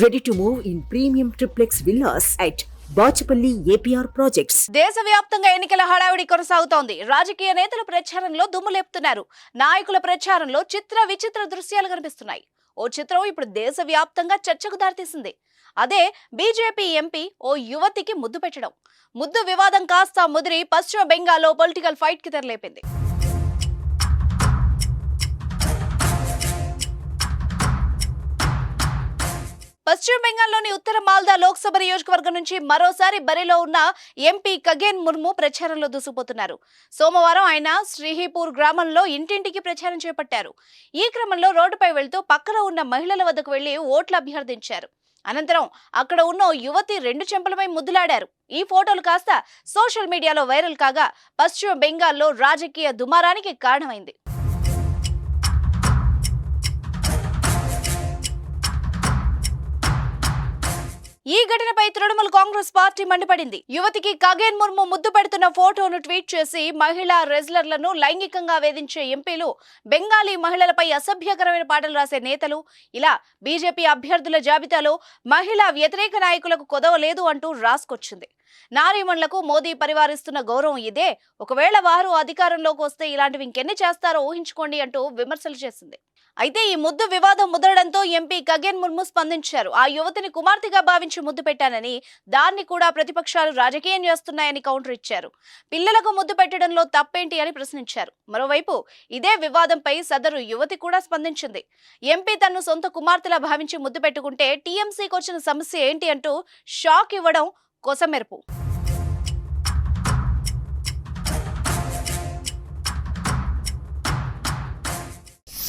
Ready to move in premium triplex villas at Bachupally APR projects దేశవ్యాప్తంగా ఎన్నికల హడావిడి కొనసాగుతోంది. రాజకీయ నేతల ప్రచారంలో దుమ్ము లేపుతున్నారు. నాయకుల ప్రచారంలో చిత్ర విచిత్ర దృశ్యాలు కనిపిస్తున్నాయి. ఓ చిత్రం ఇప్పుడు దేశవ్యాప్తంగా చర్చకు దారితీసింది. అదే బీజేపీ ఎంపీ ఓ యువతికి ముద్దు పెట్టడం. ముద్దు వివాదం కాస్త ముదిరి పశ్చిమ బెంగాల్లో పొలిటికల్ ఫైట్కి తెరలేపింది. పశ్చిమ బెంగాల్లోని ఉత్తర మాల్దా లోక్సభ నియోజకవర్గం నుంచి మరోసారి బరిలో ఉన్న ఎంపీ కగేన్ ముర్ము ప్రచారంలో దూసుకుపోతున్నారు. సోమవారం ఆయన శ్రీహీపూర్ గ్రామంలో ఇంటింటికి ప్రచారం చేపట్టారు. ఈ క్రమంలో రోడ్డుపై వెళ్తూ పక్కన ఉన్న మహిళల వద్దకు వెళ్ళి ఓట్లు అభ్యర్థించారు. అనంతరం అక్కడ ఉన్న యువతి రెండు చెంపలపై ముద్దులాడారు. ఈ ఫోటోలు కాస్త సోషల్ మీడియాలో వైరల్ కాగా పశ్చిమ బెంగాల్లో రాజకీయ దుమారానికి కారణమైంది. ఈ ఘటనపై తృణమూల్ కాంగ్రెస్ పార్టీ మండిపడింది. యువతికి కగేన్ ముర్ము ముద్దు పెడుతున్న ఫోటోను ట్వీట్ చేసి మహిళా రెజ్లర్లను లైంగికంగా వేధించే ఎంపీలు బెంగాలీ మహిళలపై అసభ్యకరమైన పాటలు రాసే నేతలు ఇలా బీజేపీ అభ్యర్థుల జాబితాలో మహిళా వ్యతిరేక నాయకులకు కొదవలేదు అంటూ రాసుకొచ్చింది. నారీమణులకు మోదీ పరివారిస్తున్న గౌరవం ఇదే. ఒకవేళ వారు అధికారంలోకి వస్తే ఇలాంటివి ఇంకెన్ని చేస్తారో ఊహించుకోండి అంటూ విమర్శలు చేసింది. అయితే ఈ ముద్దు వివాదం ముదరడంతో ఎంపీ కగెన్ ముర్ము స్పందించారు. ఆ యువతిని కుమార్తెగా భావించి ముద్దు పెట్టానని దాన్ని కూడా ప్రతిపక్షాలు రాజకీయం చేస్తున్నాయని కౌంటర్ ఇచ్చారు. పిల్లలకు ముద్దు పెట్టడంలో తప్పేంటి అని ప్రశ్నించారు. మరోవైపు ఇదే వివాదంపై సదరు యువతి కూడా స్పందించింది. ఎంపీ తన్ను సొంత కుమార్తెలా భావించి ముద్దు పెట్టుకుంటే టీఎంసీకి వచ్చిన సమస్య ఏంటి అంటూ షాక్ ఇవ్వడం కొసమెరుపు.